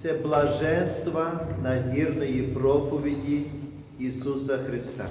Це блаженства нагірної проповіді Ісуса Христа.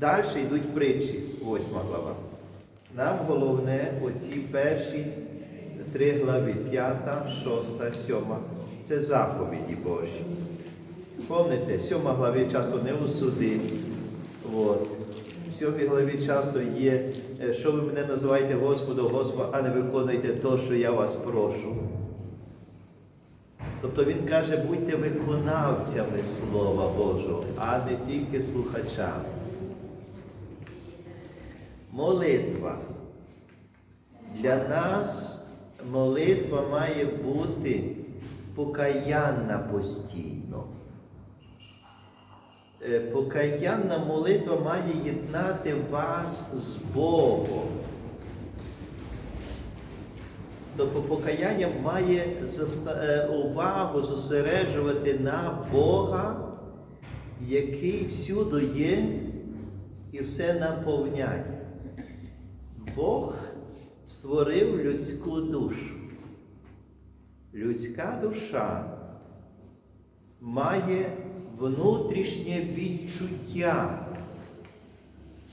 Далі йдуть притчі, восьма глава. Нам головне оці перші три глави, п'ята, шоста, сьома. Це заповіді Божі. Пам'ятаєте, сьома главі часто не у суди. От. В сьомій главі часто є, е, що ви мене називаєте Господу, Господа, а не виконуєте те, що я вас прошу. Тобто він каже, будьте виконавцями Слова Божого, а не тільки слухачами. Молитва. Для нас молитва має бути покаянна постійно. Е, Покаянна молитва має єднати вас з Богом. Тобто покаяння має е, увагу зосереджувати на Бога, який всюди є і все наповняє. Бог створив людську душу. Людська душа має внутрішнє відчуття.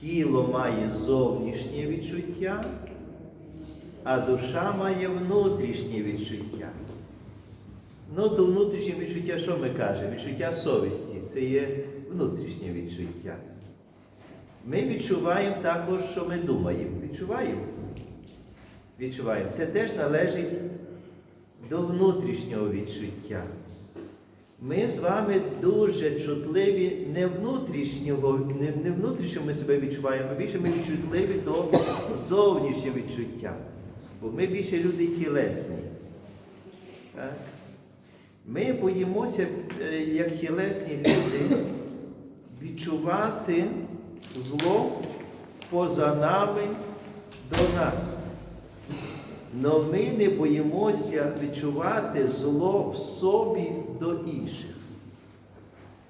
Тіло має зовнішнє відчуття, а душа має внутрішнє відчуття. Ну, до внутрішнього відчуття, що ми кажемо? Відчуття совісті це є внутрішнє відчуття. Ми відчуваємо також, що ми думаємо. Відчуваємо? Відчуваємо. Це теж належить до внутрішнього відчуття. Ми з вами дуже чутливі не внутрішнього, не внутрішньо ми себе відчуваємо, а більше ми чутливі до зовнішнього відчуття. Бо ми більше люди тілесні. Так? Ми боїмося, е, як тілесні люди, відчувати зло поза нами до нас. Но ми не боїмося відчувати зло в собі до інших.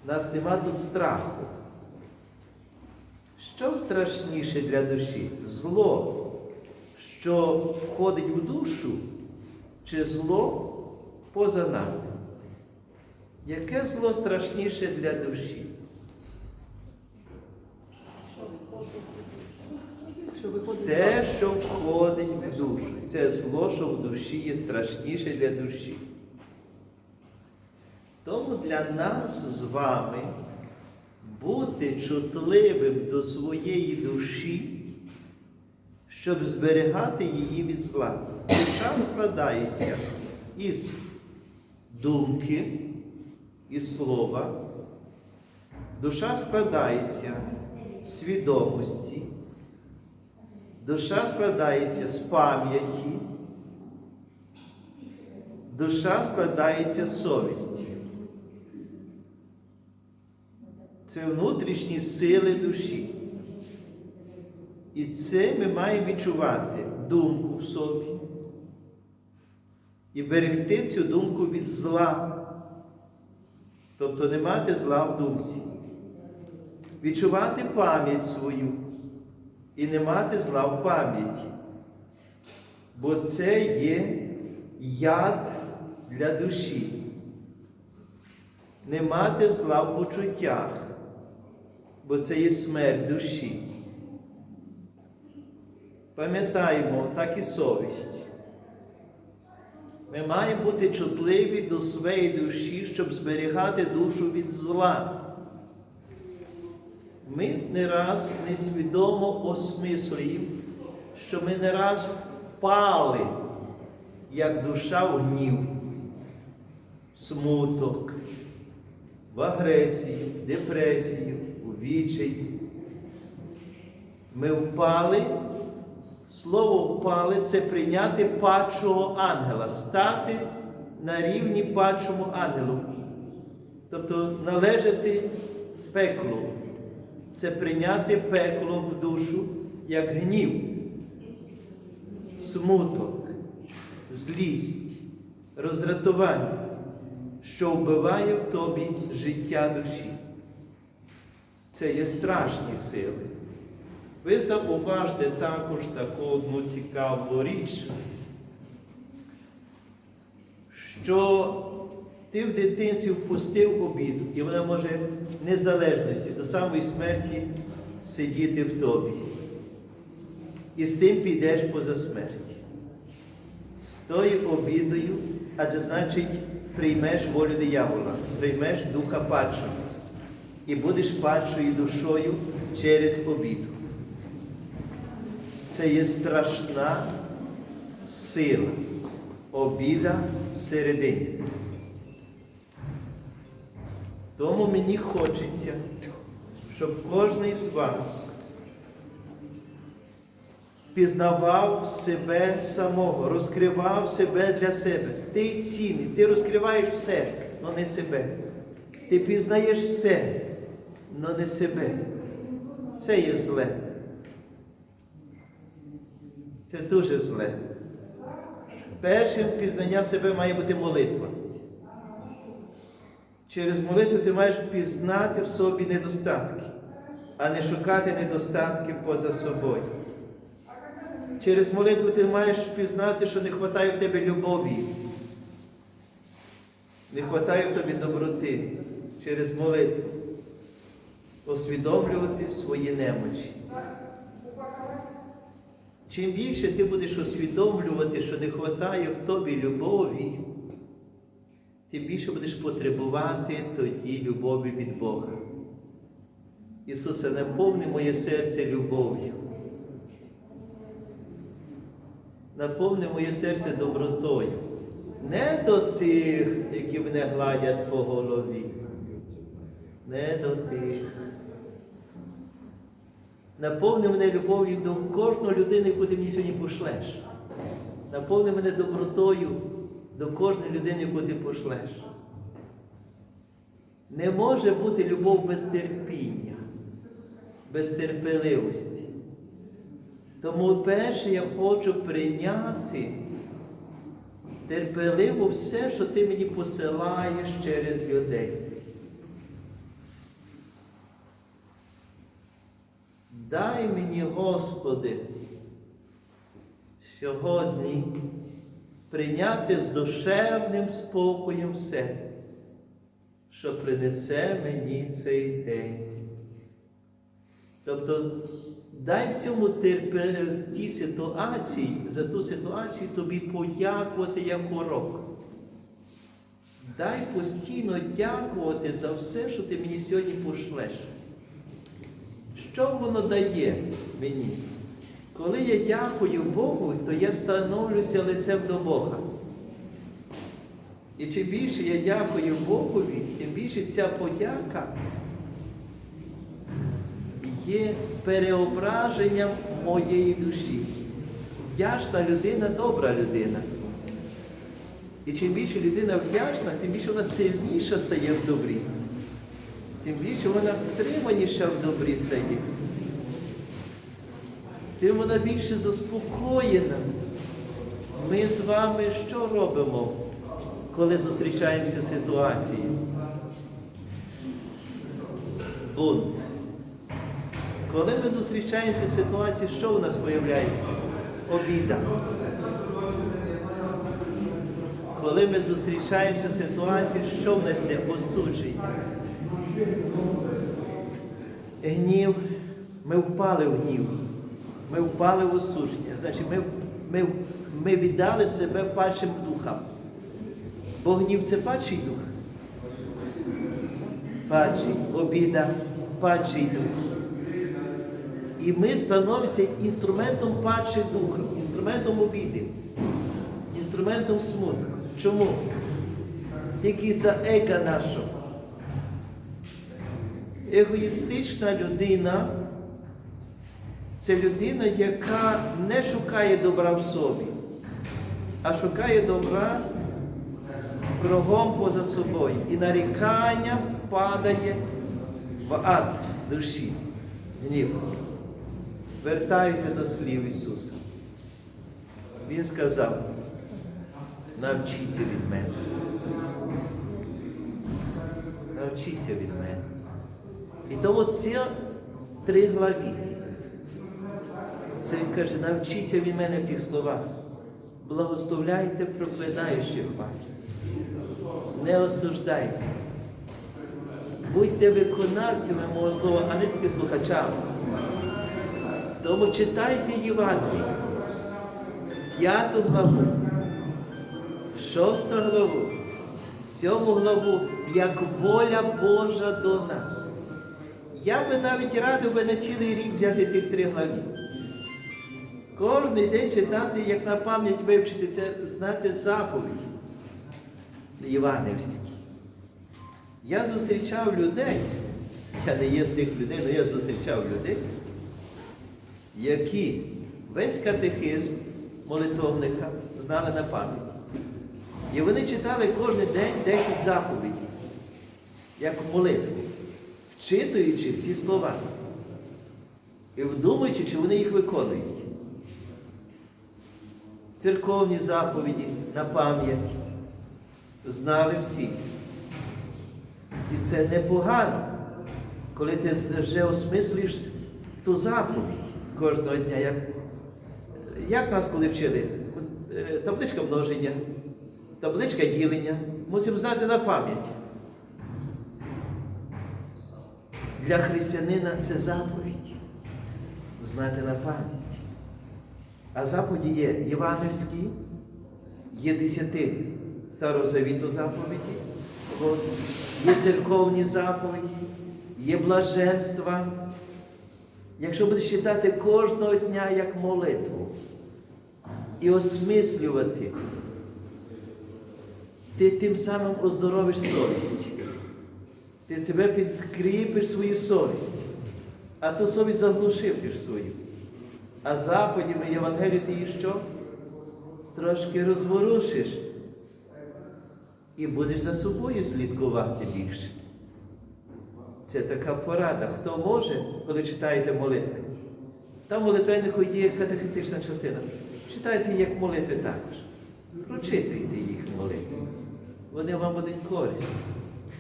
У нас нема тут страху. Що страшніше для душі? Зло, що входить в душу, чи зло поза нами? Яке зло страшніше для душі? Те, що входить в душу. Це зло, що в душі є страшніше для душі. Тому для нас з вами бути чутливим до своєї душі, щоб зберігати її від зла. Душа складається із думки, із слова. Душа складається з свідомості. Душа складається з пам'яті, душа складається з совісті. Це внутрішні сили душі. І це ми маємо відчувати думку в собі і берегти цю думку від зла. Тобто не мати зла в думці. Відчувати пам'ять свою і не мати зла в пам'яті. Бо це є яд для душі. Не мати зла в почуттях, бо це є смерть душі. Пам'ятаємо, так і совість. Ми маємо бути чутливі до своєї душі, щоб зберігати душу від зла. Ми не раз несвідомо осмислюємо, що ми не раз впали, як душа в гнів, смуток, в агресію, в депресію, у відчай. Ми впали, слово впали це прийняти падшого ангела, стати на рівні падшому ангелу. Тобто належати пеклу це прийняти пекло в душу як гнів, смуток, злість, роздратування, що вбиває в тобі життя душі. Це є страшні сили. Ви зауважте також таку одну цікаву річ, що Ти в дитинстві впустив обіду, і вона може в незалежності до самої смерті сидіти в тобі. І з тим підеш поза смерті. З тою обідою, а це значить, приймеш волю диявола, приймеш духа падшого. І будеш падшою душою через обіду. Це є страшна сила, обіда всередині. Тому мені хочеться, щоб кожен з вас пізнавав себе самого, розкривав себе для себе. Ти цінний, ти розкриваєш все, але не себе. Ти пізнаєш все, але не себе. Це є зле. Це дуже зле. Першим пізнання себе має бути молитва. Через молитву ти маєш пізнати в собі недостатки, а не шукати недостатки поза собою. Через молитву ти маєш пізнати, що не вистачає в тебе любові, не вистачає в тобі доброти через молитву. Усвідомлювати свої немочі. Чим більше ти будеш усвідомлювати, що не вистачає в тобі любові, тим більше будеш потребувати тоді любові від Бога. Ісусе, наповни моє серце любов'ю. Наповни моє серце добротою. Не до тих, які мене гладять по голові. Не до тих. Наповни мене любов'ю до кожної людини, яку ти мені сьогодні пошлеш. Наповни мене добротою до кожної людини, яку ти пошлеш. Не може бути любов без терпіння, без терпеливості. Тому перше я хочу прийняти терпеливо все, що ти мені посилаєш через людей. Дай мені, Господи, сьогодні прийняти з душевним спокоєм все, що принесе мені цей день. Тобто дай в цьому тій ситуації, за ту ситуацію тобі подякувати як урок. Дай постійно дякувати за все, що ти мені сьогодні пошлеш. Що воно дає мені? Коли я дякую Богу, то я становлюся лицем до Бога. І чим більше я дякую Богові, тим більше ця подяка є переображенням моєї душі. Вдячна людина добра людина. І чим більше людина вдячна, тим більше вона сильніша стає в добрі. Тим більше вона стриманіша в добрі стає. Тим вона більше заспокоєна. Ми з вами що робимо, коли зустрічаємося з ситуацією? Бунт. Коли ми зустрічаємося з ситуацією, що у нас з'являється? Обіда. Коли ми зустрічаємося з ситуацією, що в нас є осудження? Гнів, ми впали в гнів, ми впали в осудження. Значить, ми, ми, ми віддали себе падшим духам. Бо гнів це падший дух. Падший, обіда, падший дух. І ми становимося інструментом падших духів, інструментом обіди, інструментом смутку. Чому? Тільки за ега нашого. Егоїстична людина це людина, яка не шукає добра в собі, а шукає добра кругом поза собою. І нарікання падає в ад душі. Гнів. Вертаюся до слів Ісуса. Він сказав, навчіться від мене. Навчіться від мене. І то от ці три главі. Це він каже, навчіться від мене в цих словах. Благословляйте проклинаючих вас. не осуждайте. Будьте виконавцями мого слова, а не тільки слухачами. Тому читайте Євангеліє, п'яту главу, шосту главу, сьому главу, як воля Божа до нас. Я би навіть радив би на цілий рік взяти тих три главі. Кожний день читати, як на пам'ять вивчити це, знати заповіді євангельські. Я зустрічав людей, я не є з тих людей, але я зустрічав людей, які весь катехизм молитовника знали на пам'ять. І вони читали кожен день 10 заповідей, як молитву, вчитуючи ці слова і вдумуючи, чи вони їх виконують. Церковні заповіді на пам'ять знали всі. І це непогано, коли ти вже осмислюєш ту заповідь кожного дня. Як, як нас коли вчили? Е, Табличка множення, табличка ділення. Мусимо знати на пам'ять. Для християнина це заповідь. Знати на пам'ять. А заповіді є євангельські, є десяти Старого Завіту заповіді, є церковні заповіді, є блаженства. Якщо будеш читати кожного дня як молитву і осмислювати, ти тим самим оздоровиш совість. Ти себе підкріпиш свою совість, а ту совість заглушив ти ж свою. А заповідями Євангелію ти її що? Трошки розворушиш і будеш за собою слідкувати більше. Це така порада. Хто може, коли читаєте молитви? Там молитвеннику є катехетична частина. Читайте як молитви також. Прочитуйте їх молитви. Вони вам будуть корисні.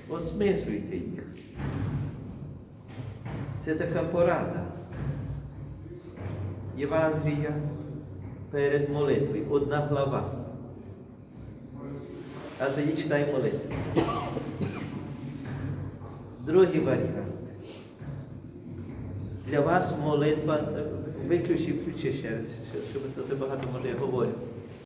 Осмислюйте їх. Це така порада. Євангелія перед молитвою. Одна глава. А тоді читай молитву. Другий варіант. Для вас молитва, е, виключи, включи ще раз, щоб то забагато може я.